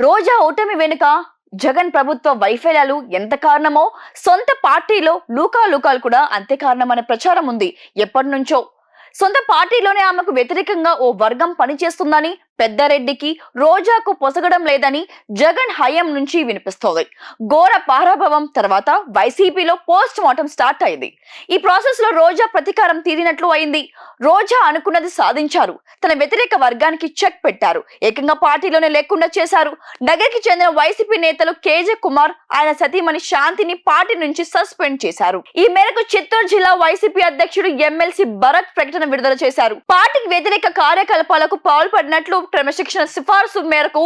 రోజా ఓటమి వెనుక జగన్ ప్రభుత్వ వైఫల్యాలు ఎంత కారణమో సొంత పార్టీలో లూకా లూకాలు కూడా అంతే కారణమనే ప్రచారం ఉంది ఎప్పటి నుంచో. సొంత పార్టీలోనే ఆమెకు వ్యతిరేకంగా ఓ వర్గం పనిచేస్తుందని పెద్దారెడ్డికి రోజాకు పొసగడం లేదని జగన్ హయం నుంచి వినిపిస్తోంది. ఘోర పారాభవం తర్వాత వైసీపీలో పోస్ట్ మార్టం స్టార్ట్ అయింది. ఈ ప్రాసెస్లో రోజా ప్రతీకారం తీరినట్లు అయింది. రోజా అనుకున్నది సాధించారు. తన వ్యతిరేక వర్గానికి చెక్ పెట్టారు. ఏకంగా పార్టీలోనే లేకుండా చేశారు. నగర్కి చెందిన వైసీపీ నేతలు కేజే కుమార్ ఆయన సతీమణి శాంతిని పార్టీ నుంచి సస్పెండ్ చేశారు. ఈ మేరకు చిత్తూరు జిల్లా వైసీపీ అధ్యక్షుడు ఎమ్మెల్సీ భరత్ ప్రకటన విడుదల చేశారు. పార్టీకి వ్యతిరేక కార్యకలాపాలకు పాల్పడినట్లు క్రమశిక్షణ సిఫార్సు మేరకు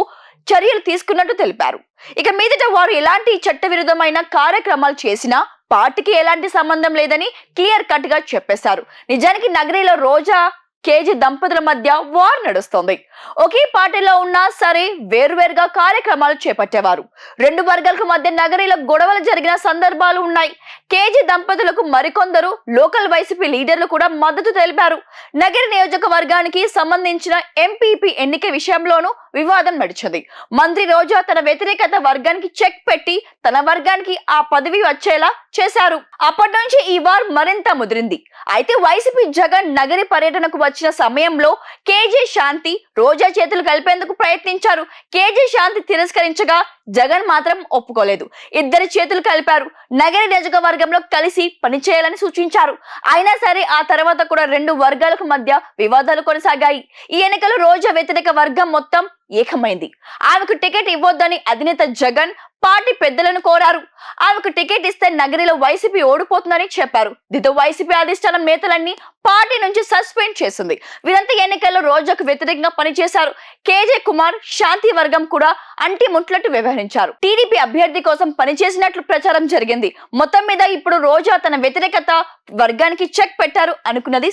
చర్యలు తీసుకున్నట్టు తెలిపారు. ఇక మీదట వారు ఎలాంటి చట్టవిరుద్ధమైన కార్యక్రమాలు చేసినా పార్టీకి ఎలాంటి సంబంధం లేదని క్లియర్ కట్గా చెప్పేశారు. నిజానికి నగరిలో రోజా కేజీ దంపతుల మధ్య వార్ నడుస్తోంది. ఒకే పార్టీలో ఉన్నా సరే వేరువేరుగా కార్యక్రమాలు చేపట్టేవారు. రెండు వర్గాలకు మధ్య నగరిలో గొడవలు జరిగిన సందర్భాలు ఉన్నాయి. కేజీ దంపతులకు మరికొందరు లోకల్ వైసీపీ లీడర్లు కూడా మద్దతు తెలిపారు. నగరి నియోజకవర్గానికి సంబంధించిన ఎంపీపీ ఎన్నిక విషయంలోనూ వివాదం నడిచింది. మంత్రి రోజా తన వ్యతిరేకత వర్గానికి చెక్ పెట్టి తన వర్గానికి ఆ పదవి వచ్చేలా చేశారు. అప్పటి నుంచి ఈ వార్ మరింత ముదిరింది. అయితే వైసీపీ జగన్ నగరి పర్యటనకు వచ్చిన సమయంలో కేజీ శాంతి రోజా చేతులు కలిపేందుకు ప్రయత్నించారు. కేజీ శాంతి తిరస్కరించగా జగన్ మాత్రం ఒప్పుకోలేదు. ఇద్దరి చేతులు కలిపారు. నగర నియోజకవర్గంలో కలిసి పనిచేయాలని సూచించారు. అయినా సరే ఆ తర్వాత కూడా రెండు వర్గాలకు మధ్య వివాదాలు కొనసాగాయి. ఈ ఎన్నికలు రోజా వ్యతిరేక వర్గం మొత్తం ఏకమైంది. ఆమెకు టికెట్ ఇవ్వొద్దని అధినేత జగన్ పార్టీ పెద్దలను కోరారు. ఆమెకు టికెట్ ఇస్తే నగరిలో వైసీపీ ఓడిపోతుందని చెప్పారు. దీంతో వైసీపీ అధిష్టానం నేతలన్నీ పార్టీ నుంచి సస్పెండ్ చేసింది. వీరంతా ఎన్నికల్లో రోజాకు వ్యతిరేకంగా పనిచేశారు. కేజే కుమార్ శాంతి వర్గం కూడా అంటి ముట్లట్టు వ్యవహరించారు. టీడీపీ అభ్యర్థి కోసం పనిచేసినట్లు ప్రచారం జరిగింది. మొత్తం మీద ఇప్పుడు రోజా తన వ్యతిరేకత వర్గానికి చెక్ పెట్టారు అనుకున్నది